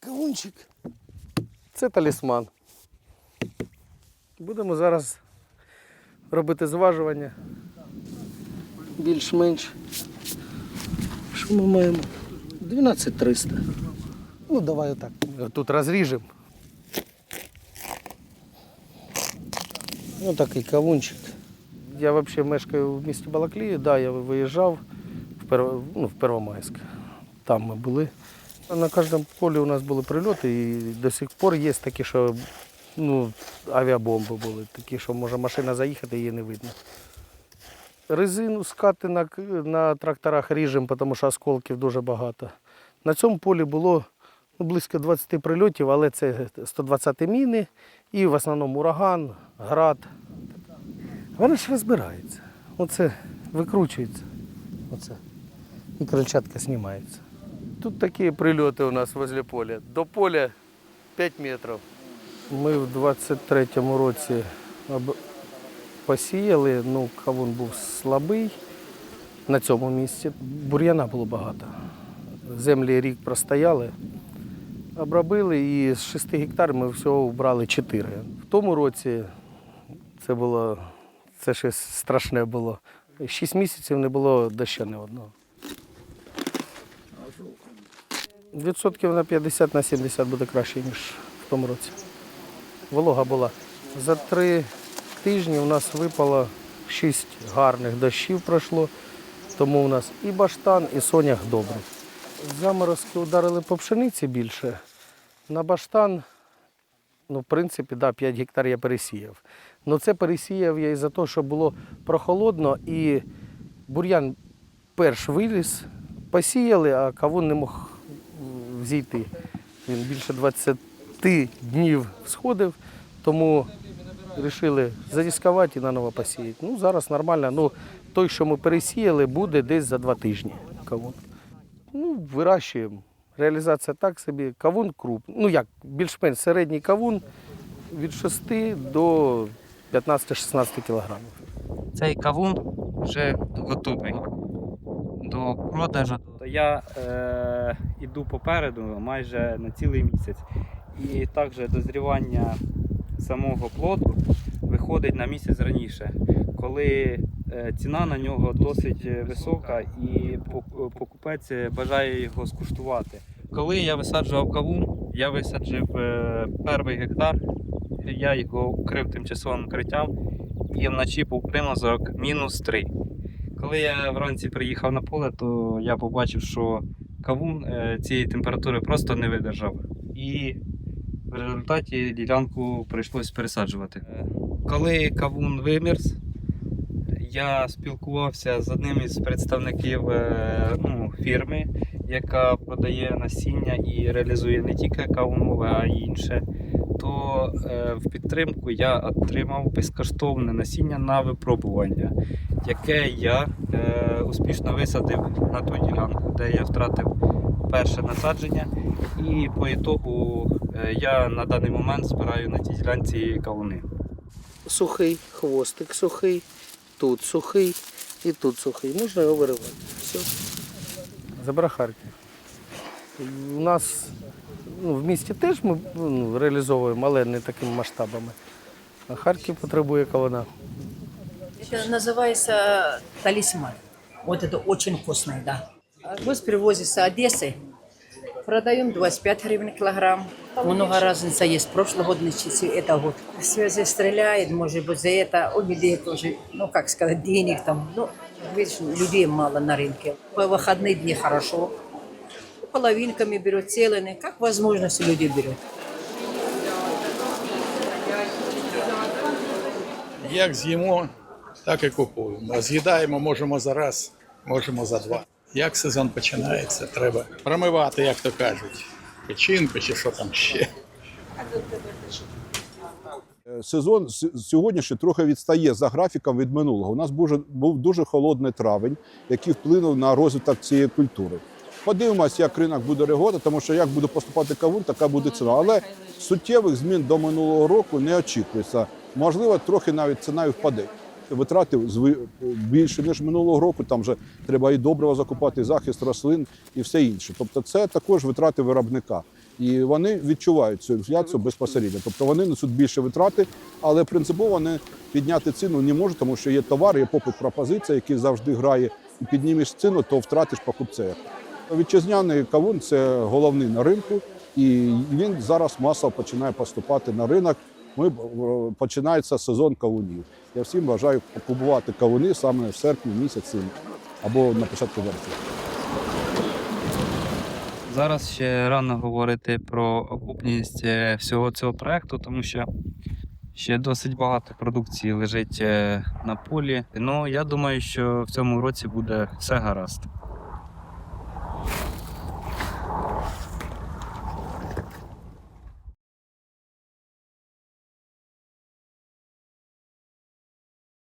Кавунчик. Це талісман. Будемо зараз робити зважування. Більш-менш. Що ми маємо? 12300. Ну, давай отак. Тут розріжемо. Ну, такий кавунчик. Я взагалі мешкаю в місті Балаклії, да, я виїжджав в, Перво, ну, в Первомайськ. Там ми були. На кожному полі у нас були прильоти, і до сих пор є такі, що ну, авіабомби були, такі, що може машина заїхати, її не видно. Резину скати на, на тракторах ріжемо, тому що осколків дуже багато. На цьому полі було ну, близько 20 прильотів, але це 120 міни і в основному ураган, град. Вони ж розбираються. Оце викручується. Оце. І крильчатка знімається. Тут такі прильоти у нас возле поля. До поля 5 метрів. Ми в 23-му році посіяли, ну, кавун був слабий на цьому місці. Бур'яна було багато. Землі рік простояли, обробили і з 6 гектарів ми всього вбрали 4. В тому році це було це щось страшне було. 6 місяців не було дощу ні одного. Відсотків на 50 на 70 буде краще, ніж в тому році. Волога була. За три тижні у нас випало 6 гарних дощів пройшло, тому у нас і баштан, і сонях добре. Заморозки ударили по пшениці більше. На баштан, ну, в принципі, да, 5 гектар я пересіяв. Ну це пересіяв я із-за того, що було прохолодно і бур'ян перш виліз, посіяли, а кавун не мог взійти. Він більше 20 днів сходив, тому вирішили задіскувати і наново посіяти. Ну, зараз нормально. Ну, той, що ми пересіяли, буде десь за два тижні кавун. Ну, вирощуємо. Реалізація так собі. Кавун круп. Ну як, більш-менш середній кавун від 6 до 15-16 кілограмів. Цей кавун вже готовий до продажу. То я е, іду попереду майже на цілий місяць. І також дозрівання самого плоду виходить на місяць раніше, коли е, ціна на нього досить висока і покупець бажає його скуштувати. Коли я висаджував кавун, я висаджив е, перший гектар, я його укрив тимчасовим укриттям і вночі був примазок мінус 3. Коли я вранці приїхав на поле, то я побачив, що кавун е, цієї температури просто не видержав. І в результаті ділянку прийшлось пересаджувати. Е, Коли кавун вимерз, я спілкувався з одним із представників е, ну, фірми, яка продає насіння і реалізує не тільки кавунове, а й інше. То е, в підтримку я отримав безкоштовне насіння на випробування, яке я е, успішно висадив на ту ділянку, де я втратив перше насадження. І по ітогу е, я на даний момент збираю на тій ділянці кавуни. Сухий, хвостик сухий, тут сухий і тут сухий. Можна його виривати. Все. Забрав Харків. У нас ну, в місті теж ми ну, реалізовуємо, але не такими масштабами. А Харків потребує кавуна. Это называется талисман. Вот это очень вкусное, да. Гвоздь привозится с Одессы. Продаем 25 гривен килограмм. Много разница есть. Прошлый год начался, это год. Связи стреляет, может быть, за это у людей тоже, ну, как сказать, денег там. Ну, видишь, людей мало на рынке. По выходные дни хорошо. Половинками берет, целыми. Как возможности люди берут. Як з'їмо, так і купуємо. А З'їдаємо можемо за раз, можемо за два. Як сезон починається, треба промивати, як то кажуть, печінку чи що там ще. Сезон с- сьогоднішній трохи відстає за графіком від минулого. У нас був дуже холодний травень, який вплинув на розвиток цієї культури. Подивимося, як ринок буде реагувати, тому що як буде поступати кавун, така буде ціна. Але суттєвих змін до минулого року не очікується. Можливо, трохи навіть ціна і впаде. Витрати більше ніж минулого року. Там вже треба і добрива закупати, і захист рослин і все інше. Тобто, це також витрати виробника. І вони відчувають цю інфляцію безпосередньо. Тобто вони несуть більше витрати, але принципово вони підняти ціну не можуть, тому що є товар, є попит пропозиція, який завжди грає. І піднімеш ціну, то втратиш покупця. Вітчизняний кавун це головний на ринку, і він зараз масово починає поступати на ринок. Ми е, починається сезон кавунів. Я всім бажаю купувати кавуни саме в серпні місяці або на початку вересня. Зараз ще рано говорити про окупність е, всього цього проекту, тому що ще досить багато продукції лежить е, на полі. Ну я думаю, що в цьому році буде все гаразд.